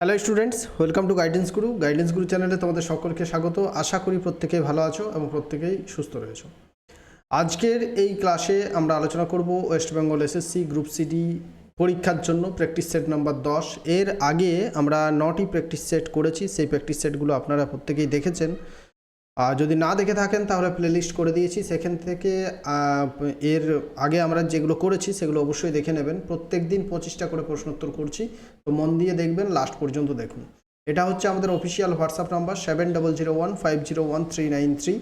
Hello students welcome to guidance guru guidance guru চ্যানেলে তোমাদের সকলকে স্বাগত। আশা করি প্রত্যেকেই ভালো আছো এবং প্রত্যেকেই সুস্থ রয়েছো। আজকের এই ক্লাসে আমরা আলোচনা করব West Bengal SSC group C D পরীক্ষার জন্য প্র্যাকটিস সেট নাম্বার দশ। এর আগে আমরা নটি প্র্যাকটিস সেট করেছি। সেই প্র্যাকটিস সেটগুলো আপনারা প্রত্যেকেই দেখেছেন। যদি না দেখে থাকেন, তাহলে প্লেলিস্ট করে দিয়েছি। সেখান থেকে এর আগে আমরা যেগুলো করেছি, সেগুলো অবশ্যই দেখে নেবেন। প্রত্যেক দিন পঁচিশটা করে প্রশ্নোত্তর করছি। তো মন দিয়ে দেখবেন লাস্ট পর্যন্ত দেখুন। এটা হচ্ছে আমাদের official WhatsApp number seven double zero one five zero one three nine three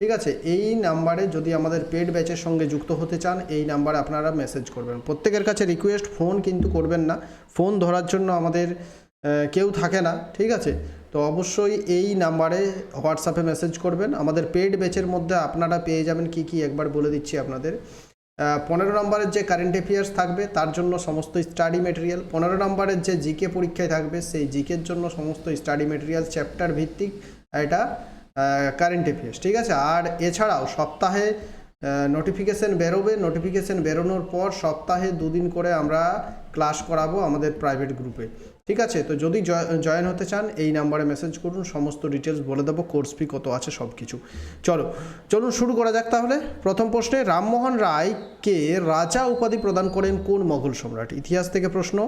ঠিক আছে? এই নাম্বারে যদি আমাদের পেড ব্যাচের সঙ্গে যুক্ত হতে চান, এই নাম্বারে আপনারা মেসেজ করবেন। প্রত্যেকের কাছে রিকোয়েস্ট ফোন কিন্তু করবেন না। ফোন ধরার জন্য আমাদের কেউ থাকে না। ঠিক আছে? তো অবশ্যই এই নাম্বারে হোয়াটসঅ্যাপে মেসেজ করবেন। আমাদের পেড ব্যাচের মধ্যে আপনারা পেয়ে যাবেন কি কি একবার বলে দিচ্ছি আপনাদের। পনেরো নম্বরের যে কারেন্ট অ্যাফেয়ার্স থাকবে, তার জন্য সমস্ত স্টাডি মেটেরিয়াল পনেরো নম্বরের যে জিকে পরীক্ষায় থাকবে, সেই জিকের জন্য সমস্ত স্টাডি মেটেরিয়াল চ্যাপ্টার ভিত্তিক এটা কারেন্ট অ্যাফেয়ার্স ঠিক আছে? আর এছাড়াও সপ্তাহে নোটিফিকেশান বেরোবে। নোটিফিকেশান বেরোনোর পর সপ্তাহে দুদিন করে আমরা ক্লাস করাবো আমাদের প্রাইভেট গ্রুপে ঠিক আছে? তো যদি জয়েন হতে চান, এই নাম্বারে মেসেজ করুন, সমস্ত ডিটেলস বলে দেবো কোর্স ফি কত আছে সব কিছু চলো, চলুন শুরু করা যাক তাহলে। প্রথম প্রশ্নে, রামমোহন রায়কে রাজা উপাধি প্রদান করেন কোন মোগল সম্রাট? ইতিহাস থেকে প্রশ্ন,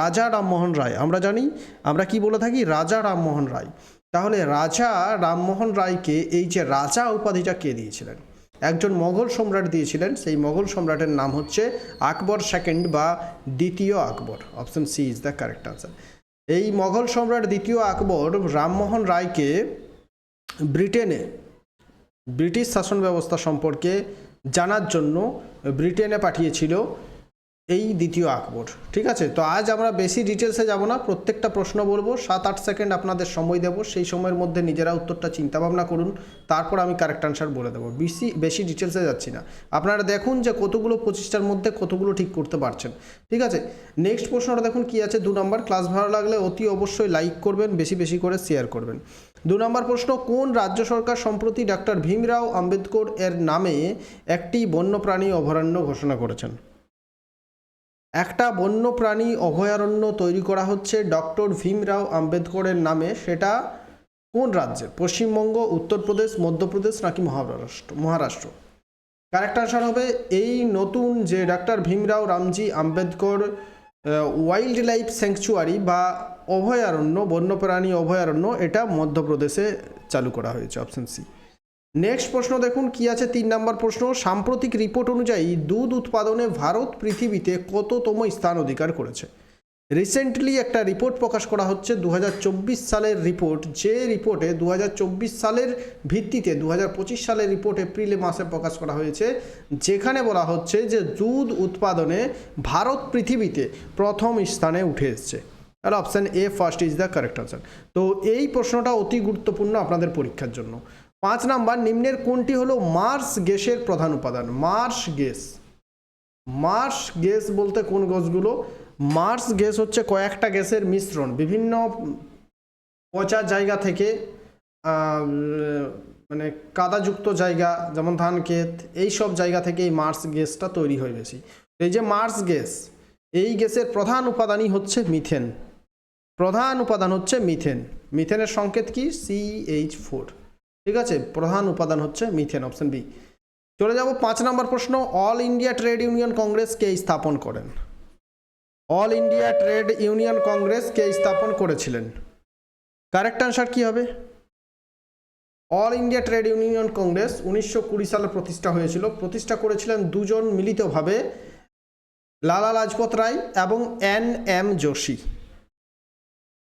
রাজা রামমোহন রায়। আমরা জানি, আমরা কি বলে থাকি? রাজা রামমোহন রায়। তাহলে রাজা রামমোহন রায়কে, এই যে রাজা উপাধিটা কে দিয়েছিলেন? একজন মোগল সম্রাট দিয়েছিলেন। সেই মোগল সম্রাটের নাম হচ্ছে আকবর সেকেন্ড বা দ্বিতীয় Akbar. Option C is the correct answer. এই মোগল সম্রাট দ্বিতীয় আকবর রামমোহন রায়কে ব্রিটেনে, ব্রিটিশ শাসন ব্যবস্থা সম্পর্কে জানার জন্য ব্রিটেনে পাঠিয়েছিল। এই দ্বিতীয় আকবর, ঠিক আছে? তো আজ আমরা বেশি ডিটেলসে যাব না, প্রত্যেকটা প্রশ্ন বলব, সাত আট সেকেন্ড আপনাদের সময় দেবো, সেই সময়ের মধ্যে নিজেরা উত্তরটা চিন্তা ভাবনা করুন, তারপর আমি কারেক্ট আনসার বলে দেবো। বেশি বেশি ডিটেলসে যাচ্ছি না। আপনারা দেখুন যে কতগুলো পঁচিশটার মধ্যে কতগুলো ঠিক করতে পারছেন, ঠিক আছে? নেক্সট প্রশ্নটা দেখুন কি আছে, দু নম্বর ক্লাস ভালো লাগলে অতি অবশ্যই লাইক করবেন, বেশি বেশি করে শেয়ার করবেন। দু নম্বর প্রশ্ন, কোন রাজ্য সরকার সম্প্রতি ডাক্তার ভীমরাও আম্বেদকর এর নামে একটি বন্যপ্রাণী অভয়ারণ্য ঘোষণা করেছেন? একটা বন্যপ্রাণী অভয়ারণ্য তৈরি করা হচ্ছে ডক্টর ভীমরাও আম্বেদকরের নামে। সেটা কোন রাজ্যে? পশ্চিমবঙ্গ, উত্তরপ্রদেশ, মধ্যপ্রদেশ নাকি মহারাষ্ট্র? মহারাষ্ট্র। কারেক্ট আনসার হবে এই নতুন যে doctor Bhimrao Ramji Ambedkar wildlife sanctuary বা অভয়ারণ্য, বন্যপ্রাণী অভয়ারণ্য, এটা মধ্যপ্রদেশে চালু করা হয়েছে, অপশন সি। নেক্সট প্রশ্ন দেখুন, কি আছে? তিন নম্বর প্রশ্ন, সাম্প্রতিক রিপোর্ট অনুযায়ী দুধ উৎপাদনে ভারত পৃথিবীতে কততম স্থান অধিকার করেছে? রিসেন্টলি একটা রিপোর্ট প্রকাশ করা হচ্ছে দু হাজার চব্বিশ সালের রিপোর্ট যে রিপোর্টে দু হাজার চব্বিশ সালের ভিত্তিতে দু হাজার পঁচিশ সালের রিপোর্ট এপ্রিলে মাসে প্রকাশ করা হয়েছে, যেখানে বলা হচ্ছে যে দুধ উৎপাদনে ভারত পৃথিবীতে প্রথম স্থানে উঠে এসছে। তাহলে option A first is the correct answer তো এই প্রশ্নটা অতি গুরুত্বপূর্ণ আপনাদের পরীক্ষার জন্য। পাঁচ নাম্বার, নিম্নের কোনটি হলো মার্স গ্যাসের প্রধান উপাদান? Mars gas. মার্স গ্যাস বলতে কোন গ্যাসগুলো মার্স গ্যাস হচ্ছে কয়েকটা গ্যাসের মিশ্রণ। বিভিন্ন পচা জায়গা থেকে মানে কাদাযুক্ত জায়গা, যেমন ধান ক্ষেত, এই সব জায়গা থেকে এই মার্স গ্যাসটা তৈরি হয় বেশি। এই যে মার্স গ্যাস, এই গ্যাসের প্রধান উপাদানই হচ্ছে মিথেন। প্রধান উপাদান হচ্ছে মিথেন। মিথেনের সংকেত কি? সিএইচ ফোর ঠিক আছে? প্রধান উপাদান হচ্ছে মিথেন অপশন বি চলে যাব পাঁচ নম্বর প্রশ্ন। All India Trade Union Congress কে স্থাপন করেন? All India Trade Union Congress কে স্থাপন করেছিলেন? কারেক্ট আনসার কি হবে? All India Trade Union Congress উনিশশো কুড়ি সালে প্রতিষ্ঠা হয়েছিল। প্রতিষ্ঠা করেছিলেন দুজন মিলিতভাবে লালা লাজপত রায় এবং N M Joshi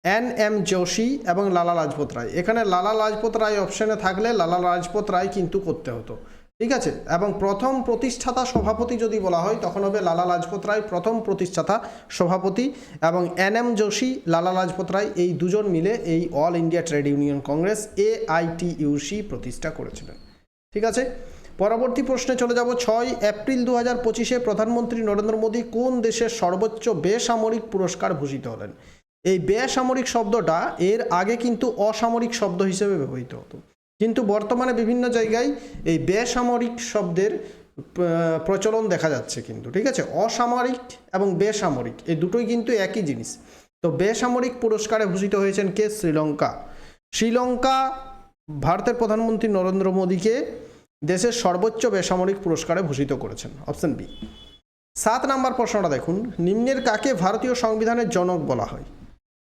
N M Joshi এবং লালা লাজপত রায়। এখানে লালা লাজপত রায় অপশনে থাকলে লালা লাজপত রায় কিন্তু করতে হতো। ঠিক আছে? এবং প্রথম প্রতিষ্ঠাতা সভাপতি যদি বলা হয়, তখন হবে লালা লাজপত রায় প্রথম প্রতিষ্ঠাতা সভাপতি এবং এন এম যোশী, লালা লাজপত রায় এই দুজন মিলে এই All India Trade Union Congress A ITUC প্রতিষ্ঠা করেছিলেন। ঠিক আছে? পরবর্তী প্রশ্নে চলে যাব। ছয় এপ্রিল দু হাজার পঁচিশে প্রধানমন্ত্রী নরেন্দ্র মোদী কোন দেশের সর্বোচ্চ বেসামরিক পুরস্কার ভূষিত হলেন? এই বেসামরিক শব্দটা এর আগে কিন্তু অসামরিক শব্দ হিসেবে ব্যবহৃত হতো। কিন্তু বর্তমানে বিভিন্ন জায়গায় এই বেসামরিক শব্দের প্রচলন দেখা যাচ্ছে কিন্তু, ঠিক আছে? অসামরিক এবং বেসামরিক, এই দুটোই কিন্তু একই জিনিস। তো বেসামরিক পুরস্কারে ভূষিত হয়েছেন কে? শ্রীলঙ্কা। শ্রীলঙ্কা ভারতের প্রধানমন্ত্রী নরেন্দ্র মোদীকে দেশের সর্বোচ্চ বেসামরিক পুরস্কারে ভূষিত করেছেন, অপশন বি। সাত নাম্বার প্রশ্নটা দেখুন, নিম্নের কাকে ভারতীয় সংবিধানের জনক বলা হয়?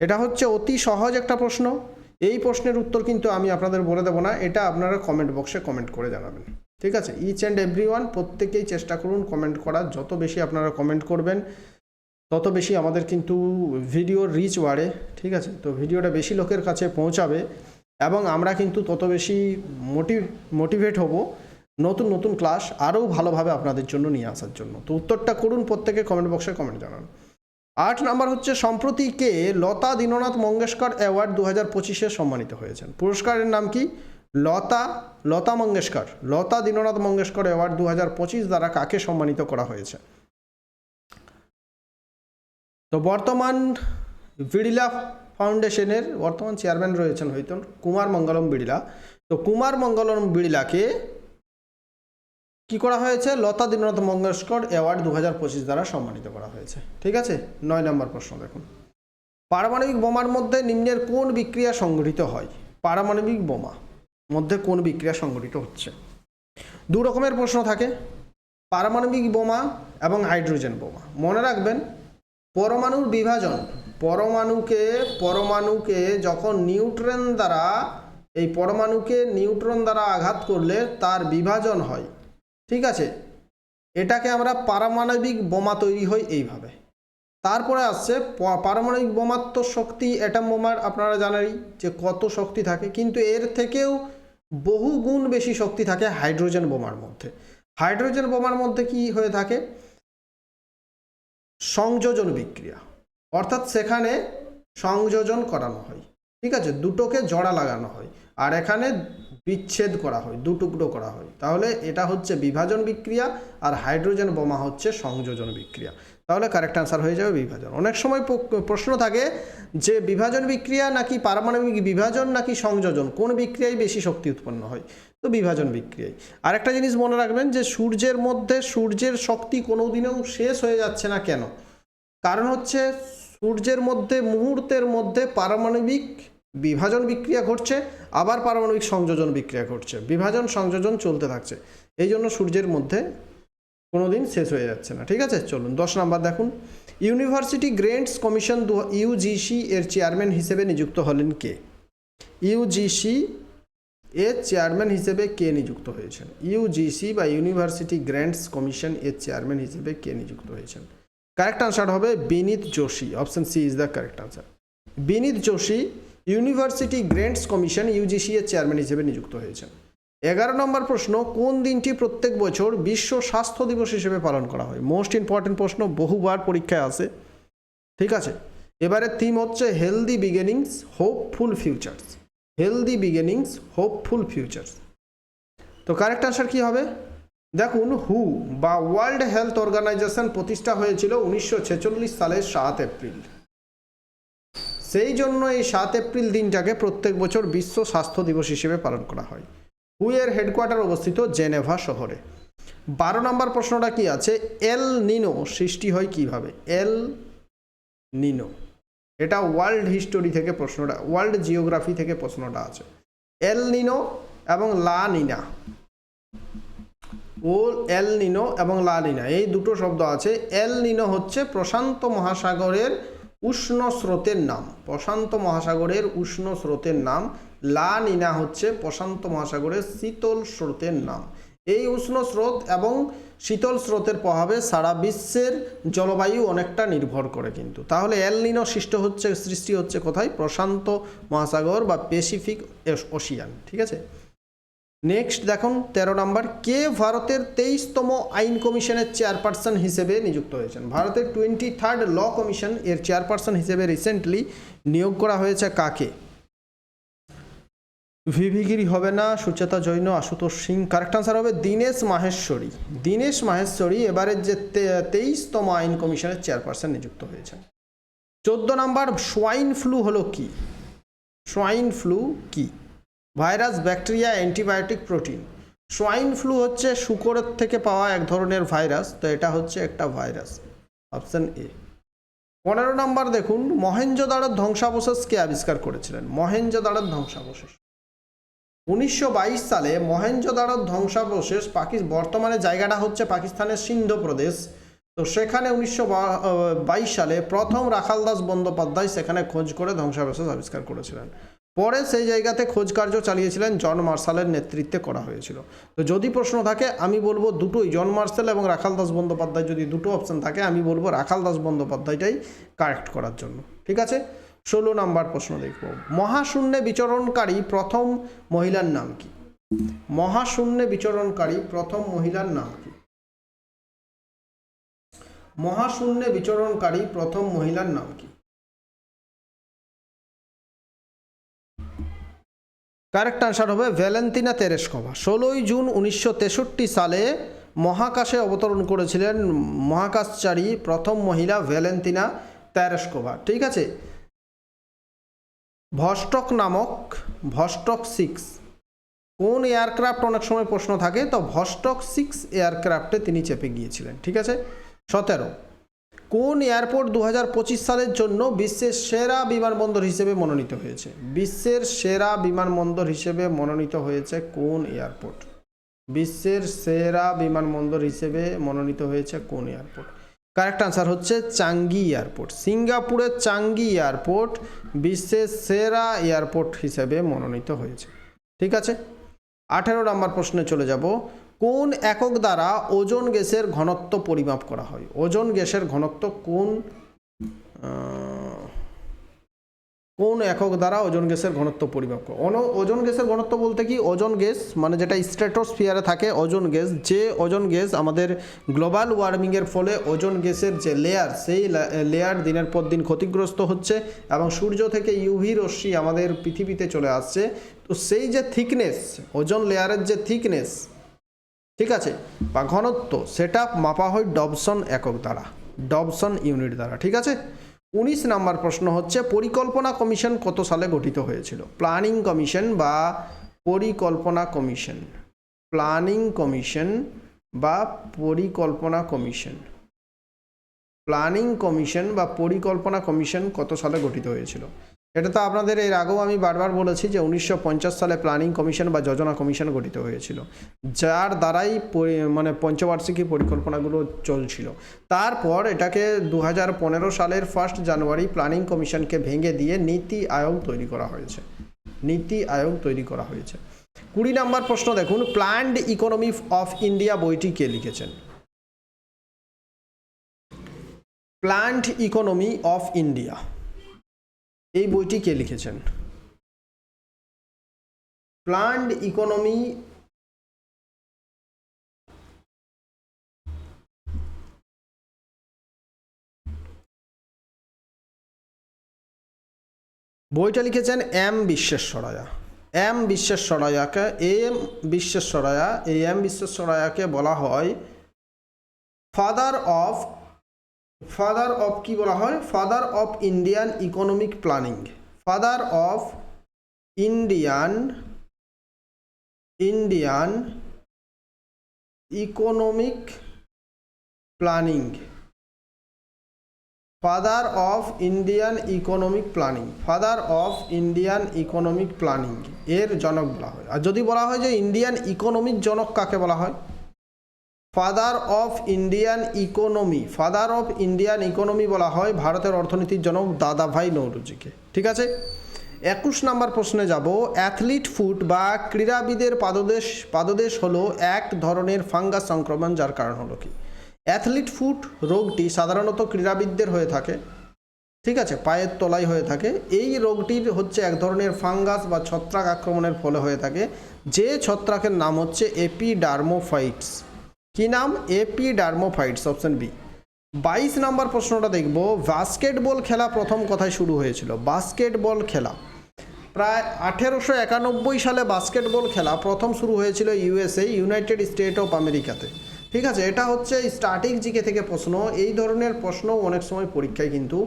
এটা হচ্ছে অতি সহজ একটা প্রশ্ন। এই প্রশ্নের উত্তর কিন্তু আমি আপনাদের বলে দেবো না, এটা আপনারা কমেন্ট বক্সে কমেন্ট করে জানাবেন। ঠিক আছে? ইচ অ্যান্ড এভরি ওয়ান প্রত্যেকেই চেষ্টা করুন কমেন্ট করার। যত বেশি আপনারা কমেন্ট করবেন, তত বেশি আমাদের কিন্তু ভিডিও রিচ বাড়ে। ঠিক আছে? তো ভিডিওটা বেশি লোকের কাছে পৌঁছাবে এবং আমরা কিন্তু তত বেশি মোটিভ মোটিভেট হব নতুন নতুন ক্লাস আরও ভালোভাবে আপনাদের জন্য নিয়ে আসার জন্য। তো উত্তরটা করুন, প্রত্যেকে কমেন্ট বক্সে কমেন্ট জানান। আট নাম্বার হচ্ছে, সম্প্রতি কে লতা দীননাথ মঙ্গেশকর অ্যাওয়ার্ড দু হাজার পঁচিশে সম্মানিত হয়েছেন। পুরস্কারের নাম কি? লতা লতা মঙ্গেশকর। লতা দীননাথ মঙ্গেশকর অ্যাওয়ার্ড দু হাজার পঁচিশ দ্বারা কাকে সম্মানিত করা হয়েছে? তো বর্তমান বিড়লা ফাউন্ডেশনের বর্তমান চেয়ারম্যান রয়েছেন হয়তো কুমার মঙ্গলম বিড়লা। তো কুমার মঙ্গলম বিড়লাকে কি করা হয়েছে? লতা দীননাথ মঙ্গেশকর অ্যাওয়ার্ড দু হাজার পঁচিশ দ্বারা সম্মানিত করা হয়েছে। ঠিক আছে? নয় নম্বর প্রশ্ন দেখুন। পারমাণবিক বোমার মধ্যে নিম্নের কোন বিক্রিয়া সংঘটিত হয়? পারমাণবিক বোমা মধ্যে কোন বিক্রিয়া সংঘটিত হচ্ছে? দু রকমের প্রশ্ন থাকে। পারমাণবিক বোমা এবং হাইড্রোজেন বোমা। মনে রাখবেন, পরমাণুর বিভাজন, পরমাণুকে পরমাণুকে যখন নিউট্রন দ্বারা, এই পরমাণুকে নিউট্রন দ্বারা আঘাত করলে তার বিভাজন হয়। ঠিক আছে? এটাকে আমরা পারমাণবিক বোমা তৈরি হয় এইভাবে। তারপরে আসছে পারমাণবিক বোমার তো শক্তি অ্যাটম বোমার আপনারা জানেনই যে কত শক্তি থাকে, কিন্তু এর থেকেও বহু গুণ বেশি শক্তি থাকে হাইড্রোজেন বোমার মধ্যে। হাইড্রোজেন বোমার মধ্যে কি হয়ে থাকে? সংযোজন বিক্রিয়া। অর্থাৎ সেখানে সংযোজন করানো হয়। ঠিক আছে? দুটোকে জড়া লাগানো হয়। আর এখানে বিচ্ছেদ করা হয়, দু টুকরো করা হয়। তাহলে এটা হচ্ছে বিভাজন বিক্রিয়া আর হাইড্রোজেন বোমা হচ্ছে সংযোজন বিক্রিয়া। তাহলে কারেক্ট আনসার হয়ে যাবে বিভাজন। অনেক সময় প্রশ্ন থাকে যে বিভাজন বিক্রিয়া নাকি পারমাণবিক বিভাজন নাকি সংযোজন? কোন বিক্রিয়ায় বেশি শক্তি উৎপন্ন হয়? তো বিভাজন বিক্রিয়ায়। আরেকটা জিনিস মনে রাখবেন যে সূর্যের মধ্যে সূর্যের শক্তি কোনোদিনও শেষ হয়ে যাচ্ছে না কেন? কারণ হচ্ছে সূর্যের মধ্যে, মুহূর্তের মধ্যে পারমাণবিক বিভাজন বিক্রিয়া ঘটছে, আবার পারমাণবিক সংযোজন বিক্রিয়া ঘটছে। বিভাজন সংযোজন চলতে থাকছে। এই জন্য সূর্যের মধ্যে কোনোদিন শেষ হয়ে যাচ্ছে না। ঠিক আছে? চলুন, দশ নাম্বার দেখুন। ইউনিভার্সিটি গ্রেন্টস কমিশন দু ইউজিসি এর চেয়ারম্যান হিসেবে নিযুক্ত হলেন কে? ইউজিসি এর চেয়ারম্যান হিসেবে কে নিযুক্ত হয়েছেন? ইউজিসি বা ইউনিভার্সিটি গ্র্যান্টস কমিশন এর চেয়ারম্যান হিসেবে কে নিযুক্ত হয়েছেন? কারেক্ট আনসার হবে Vineet Joshi. Option C is the correct answer. Vineet Joshi University Grants Commission UGC এর চেয়ারম্যান হিসেবে নিযুক্ত হয়েছেন। এগারো নম্বর প্রশ্ন, কোন দিনটি প্রত্যেক বছর বিশ্ব স্বাস্থ্য দিবস হিসেবে পালন করা হয়? মোস্ট ইম্পর্টেন্ট প্রশ্ন, বহুবার পরীক্ষায় আসে ঠিক আছে? এবারে থিম হচ্ছে healthy beginnings hopeful futures healthy beginnings hopeful futures তো কারেক্ট আনসার কী হবে? দেখুন হু বা ওয়ার্ল্ড হেলথ অর্গানাইজেশন প্রতিষ্ঠা হয়েছিল উনিশশো ছেচল্লিশ সালের সাত এপ্রিল। সেই জন্য এই সাত এপ্রিল দিনটাকে প্রত্যেক বছর বিশ্ব স্বাস্থ্য দিবস হিসেবে পালন করা হয়। হু এর হেডকোয়ার্টার অবস্থিত জেনেভা শহরে। বারো নম্বর প্রশ্নটা কি আছে? এল নিনো সৃষ্টি হয় কীভাবে? এল নিনো। এটা ওয়ার্ল্ড হিস্টোরি থেকে প্রশ্নটা, ওয়ার্ল্ড জিওগ্রাফি থেকে প্রশ্নটা আছে। এল নিনো এবং লা নিনা। ও, এল নিনো এবং লা নিনা। এই দুটো শব্দ আছে। এল নিনো হচ্ছে প্রশান্ত মহাসাগরের উষ্ণ স্রোতের নাম, প্রশান্ত মহাসাগরের উষ্ণ স্রোতের নাম, লা নিনা হচ্ছে প্রশান্ত মহাসাগরের শীতল স্রোতের নাম। এই উষ্ণ স্রোত এবং শীতল স্রোতের প্রভাবে সারা বিশ্বের জলবায়ু অনেকটা নির্ভর করে কিন্তু। তাহলে এল নিনো সৃষ্ট হচ্ছে, সৃষ্টি হচ্ছে কোথায়? প্রশান্ত মহাসাগর বা প্যাসিফিক ওশিয়ান, ঠিক আছে? নেক্সট দেখুন, তেরো নম্বর, কে ভারতের তেইশতম আইন কমিশনের চেয়ারপারসন হিসেবে নিযুক্ত হয়েছেন? ভারতের টোয়েন্টি থার্ড ল কমিশন এর চেয়ারপারসন হিসেবে রিসেন্টলি নিয়োগ করা হয়েছে কাকে? ভিভিগিরি হবে না, সুচেতা জৈন, আশুতোষ সিং কারেক্ট আনসার হবে দীনেশ মাহেশ্বরী। দীনেশ মাহেশ্বরী এবারের যে তেইশতম আইন কমিশনের চেয়ারপারসন নিযুক্ত হয়েছেন। চোদ্দ নম্বর সোয়াইন ফ্লু হলো কি? সোয়াইন ফ্লু কি? Virus, bacteria, antibiotic, protein. Swine flu হচ্ছে শুকরের থেকে পাওয়া এক ধরনের ভাইরাস, তো এটা হচ্ছে একটা ভাইরাস, অপশন এ। পনেরো নম্বর দেখুন মহেঞ্জোদারোর ধ্বংসাবশেষ কে আবিষ্কার করেছিলেন? মহেঞ্জোদারোর ধ্বংসাবশেষ। উনিশশো বাইশ সালে মহেঞ্জোদারোর ধ্বংসাবশেষ পাকি বর্তমানে জায়গাটা হচ্ছে পাকিস্তানের সিন্ধ প্রদেশ। তো সেখানে উনিশশো বাইশ সালে প্রথম রাখালদাস বন্দ্যোপাধ্যায় সেখানে খোঁজ করে ধ্বংসাবশেষ আবিষ্কার করেছিলেন। পরে সেই জায়গাতে খোঁজ কার্য চালিয়েছিলেন জন মার্শালের নেতৃত্বে করা হয়েছিল। তো যদি প্রশ্ন থাকে, আমি বলব দুটোই। জন মার্শাল এবং রাখাল দাস বন্দ্যোপাধ্যায় যদি দুটো অপশন থাকে, আমি বলব রাখাল দাস বন্দ্যোপাধ্যায়টাই কারেক্ট করার জন্য। ঠিক আছে? ষোলো নাম্বার প্রশ্ন দেখব। মহাশূন্যে বিচরণকারী প্রথম মহিলার নাম কি? মহাশূন্যে বিচরণকারী প্রথম মহিলার নাম কি? মহাশূন্যে বিচরণকারী প্রথম মহিলার নাম কি? কারেক্ট আনসার হবে ভ্যালেন্তিনা তেরেস্কভা ষোলোই জুন উনিশশো তেষট্টি সালে মহাকাশে অবতরণ করেছিলেন মহাকাশচারী প্রথম মহিলা ভ্যালেন্তিনা তেরেস্কোভা ঠিক আছে? ভস্টক নামক ভস্টক সিক্স। কোন এয়ারক্রাফট অনেক সময় প্রশ্ন থাকে, তো ভস্টক সিক্স এয়ারক্রাফটে তিনি চেপে গিয়েছিলেন। ঠিক আছে? সতেরো। কোন এয়ারপোর্ট দু হাজার পঁচিশ সালের জন্য বিশ্বের সেরা বিমানবন্দর হিসেবে মনোনীত হয়েছে? বিশ্বের সেরা বিমানবন্দর হিসেবে মনোনীত হয়েছে কোন এয়ারপোর্ট? বিশ্বের সেরা বিমানবন্দর হিসেবে মনোনীত হয়েছে কোন এয়ারপোর্ট? কারেক্ট আনসার হচ্ছে চাঙ্গি এয়ারপোর্ট। সিঙ্গাপুরের চাঙ্গি এয়ারপোর্ট বিশ্বের সেরা এয়ারপোর্ট হিসেবে মনোনীত হয়েছে। ঠিক আছে? আঠেরো নম্বর প্রশ্নে চলে যাব। কোন একক দ্বারা ওজন গ্যাসের ঘনত্ব পরিমাপ করা হয়? ওজন গ্যাসের ঘনত্ব কোন কোন একক দ্বারা ওজন গ্যাসের ঘনত্ব পরিমাপ করা? অন, ওজন গ্যাসের ঘনত্ব বলতে কি? ওজন গ্যাস মানে যেটা স্ট্রেটোস্ফিয়ারে থাকে, ওজন গ্যাস, যে ওজন গ্যাস আমাদের গ্লোবাল ওয়ার্মিংয়ের ফলে ওজন গ্যাসের যে লেয়ার সেই লেয়ার দিনের পর দিন ক্ষতিগ্রস্ত হচ্ছে এবং সূর্য থেকে ইউভি রশ্মি আমাদের পৃথিবীতে চলে আসছে। তো সেই যে থিকনেস ওজন লেয়ারের যে থিকনেস ঠিক আছে? বা ঘনত্ব সেটা মাপা হয় ডবসন একক দ্বারা, ডবসন ইউনিট দ্বারা, ঠিক আছে? উনিশ নাম্বার প্রশ্ন হচ্ছে, পরিকল্পনা কমিশন কত সালে গঠিত হয়েছিল? প্ল্যানিং কমিশন বা পরিকল্পনা কমিশন? প্ল্যানিং কমিশন বা পরিকল্পনা কমিশন? প্ল্যানিং কমিশন বা পরিকল্পনা কমিশন কত সালে গঠিত হয়েছিল? এটা তো আপনাদের এর আগেও আমি বারবার বলেছি যে উনিশশো পঞ্চাশ সালে প্ল্যানিং কমিশন বা যোজনা কমিশন গঠিত হয়েছিল, যার দ্বারাই মানে পঞ্চবার্ষিকী পরিকল্পনাগুলো চলছিল। তারপর এটাকে দু হাজার পনেরো সালের ফার্স্ট জানুয়ারি প্ল্যানিং কমিশনকে ভেঙে দিয়ে নীতি আয়োগ তৈরি করা হয়েছে। নীতি আয়োগ তৈরি করা হয়েছে। কুড়ি নাম্বার প্রশ্ন দেখুন প্ল্যান্ড ইকোনমি অফ ইন্ডিয়া বইটি কে লিখেছেন? প্ল্যান্ট ইকোনমি অফ ইন্ডিয়া এই বইটি কে লিখেছেন? প্ল্যান্ড ইকোনমি বইটা লিখেছেন এম বিশ্বেশ্বরায়া। এম বিশ্বেশ্বরায়াকে, এম বিশ্বেশ্বরায়া, এই এম বিশ্বেশ্বরায়াকে বলা হয় ফাদার অফ ফাদার অফ কি বলা হয়? Father of Indian economic planning father of Indian Indian economic planning father of Indian economic planning father of Indian economic planning এর জনক বলা হয়। আর যদি বলা হয় যে ইন্ডিয়ান ইকোনমিক জনক কাকে বলা হয়? Father of Indian economy father of Indian economy বলা হয় ভারতের অর্থনীতির জনক দাদাভাই নৌরুজিকে। ঠিক আছে? একুশ নাম্বার প্রশ্নে যাব। অ্যাথলিট ফুট বা ক্রীড়াবিদের পাদদেশ পাদদেশ হলো এক ধরনের ফাঙ্গাস সংক্রমণ যার কারণ হলো কি? অ্যাথলিট ফুট রোগটি সাধারণত ক্রীড়াবিদদের হয়ে থাকে। ঠিক আছে? পায়ের তলায় হয়ে থাকে। এই রোগটির হচ্ছে এক ধরনের ফাঙ্গাস বা ছত্রাক আক্রমণের ফলে হয়ে থাকে। যে ছত্রাকের নাম হচ্ছে এপিডার্মোফাইটস কি নাম? এপি ডার্মোফাইটস অপশন বি বাইশ নাম্বার প্রশ্নটা দেখব। বাস্কেটবল খেলা প্রথম কথায় শুরু হয়েছিল। বাস্কেটবল খেলা। প্রায় আঠেরোশো একানব্বই সালে বাস্কেটবল খেলা প্রথম শুরু হয়েছিল ইউএসএ, ইউনাইটেড স্টেট অফ আমেরিকাতে। ঠিক আছে, এটা হচ্ছে স্টার্টিং জিকে থেকে প্রশ্ন। এই ধরনের প্রশ্ন অনেক সময় পরীক্ষায় কিন্তু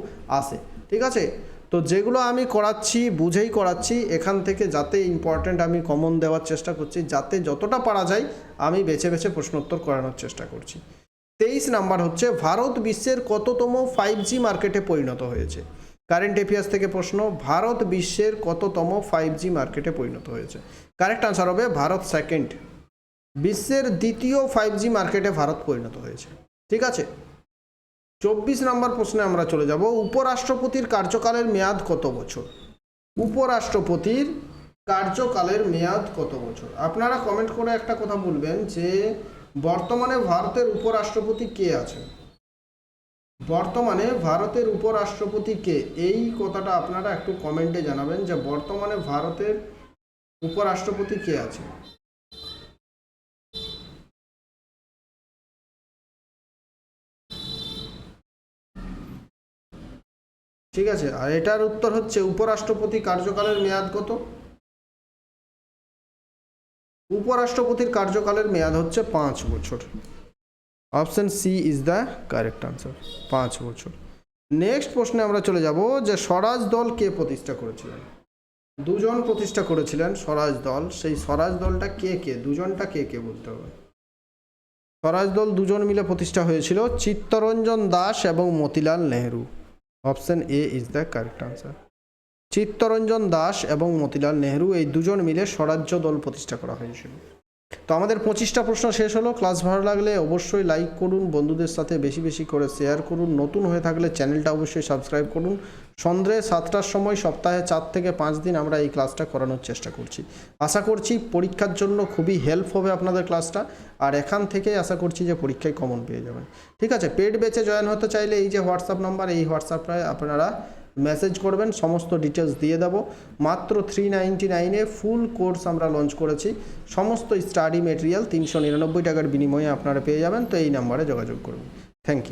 আসে। ঠিক আছে তো যেগুলো আমি করাচ্ছি, বুঝেই করাচ্ছি, এখান থেকে যাতে ইম্পর্ট্যান্ট আমি কমন দেওয়ার চেষ্টা করছি, যাতে যতটা পারা যায়, আমি বেছে বেছে প্রশ্নোত্তর করানোর চেষ্টা করছি। তেইশ নাম্বার হচ্ছে, ভারত বিশ্বের কততম ফাইভ জি মার্কেটে পরিণত হয়েছে? কারেন্ট এফেয়ার্স থেকে প্রশ্ন, ভারত বিশ্বের কততম ফাইভ জি মার্কেটে পরিণত হয়েছে? কারেক্ট আনসার হবে, ভারত সেকেন্ড বিশ্বের দ্বিতীয় ফাইভ জি মার্কেটে ভারত পরিণত হয়েছে। ঠিক আছে? চব্বিশ নম্বর প্রশ্নে আমরা চলে যাব, উপরাষ্ট্রপতির কার্যকালের মেয়াদ কত বছর? উপরাষ্ট্রপতির কার্যকালের মেয়াদ কত বছর? আপনারা কমেন্ট করে একটা কথা বলবেন যে, বর্তমানে ভারতের উপরাষ্ট্রপতি কে আছেন? বর্তমানে ভারতের উপরাষ্ট্রপতি কে? এই কথাটা আপনারা একটু কমেন্টে জানাবেন যে, বর্তমানে ভারতের উপরাষ্ট্রপতি কে আছে ঠিক আছে, আর এটার উত্তর হচ্ছে উপরাষ্ট্রপতি কার্যকালের মেয়াদ কত? উপরাষ্ট্রপতির কার্যকালের মেয়াদ হচ্ছে পাঁচ বছর। Option C is the correct answer, পাঁচ বছর। নেক্সট প্রশ্নে আমরা চলে যাব যে স্বরাজ দল কে প্রতিষ্ঠা করেছিলেন? দুজন প্রতিষ্ঠা করেছিলেন স্বরাজ দল, সেই স্বরাজ দলটা কে কে, দুজনটা কে কে বলতে হবে? স্বরাজ দল দুজন মিলে প্রতিষ্ঠা হয়েছিল, চিত্তরঞ্জন দাস এবং Motilal Nehru. Option A is the correct answer Chittaranjan Das এবং মতিলাল নেহেরু এই দুজন মিলে স্বরাজ্য দল প্রতিষ্ঠা করা হয়েছিল। তো আমাদের পঁচিশটা প্রশ্ন শেষ হলো। ক্লাস ভালো লাগলে অবশ্যই লাইক করুন, বন্ধুদের সাথে বেশি বেশি করে শেয়ার করুন। নতুন হয়ে থাকলে চ্যানেলটা অবশ্যই সাবস্ক্রাইব করুন। সন্ধ্যে সাতটার সময়, সপ্তাহে চার থেকে পাঁচ দিন আমরা এই ক্লাসটা করানোর চেষ্টা করছি। আশা করছি পরীক্ষার জন্য খুবই হেল্প হবে আপনাদের ক্লাসটা আর এখান থেকেই আশা করছি যে পরীক্ষায় কমন পেয়ে যাবেন। ঠিক আছে পেড বেচে জয়েন হতে চাইলে এই যে হোয়াটসঅ্যাপ নাম্বার এই হোয়াটসঅ্যাপটায় আপনারা মেসেজ করবেন, সমস্ত ডিটেলস দিয়ে দেবো। মাত্র থ্রি নাইনটি নাইনে ফুল কোর্স আমরা লঞ্চ করেছি। সমস্ত স্টাডি মেটেরিয়াল তিনশো নিরানব্বই টাকার বিনিময়ে আপনারা পেয়ে যাবেন। তো এই নাম্বারে যোগাযোগ করুন। Thank you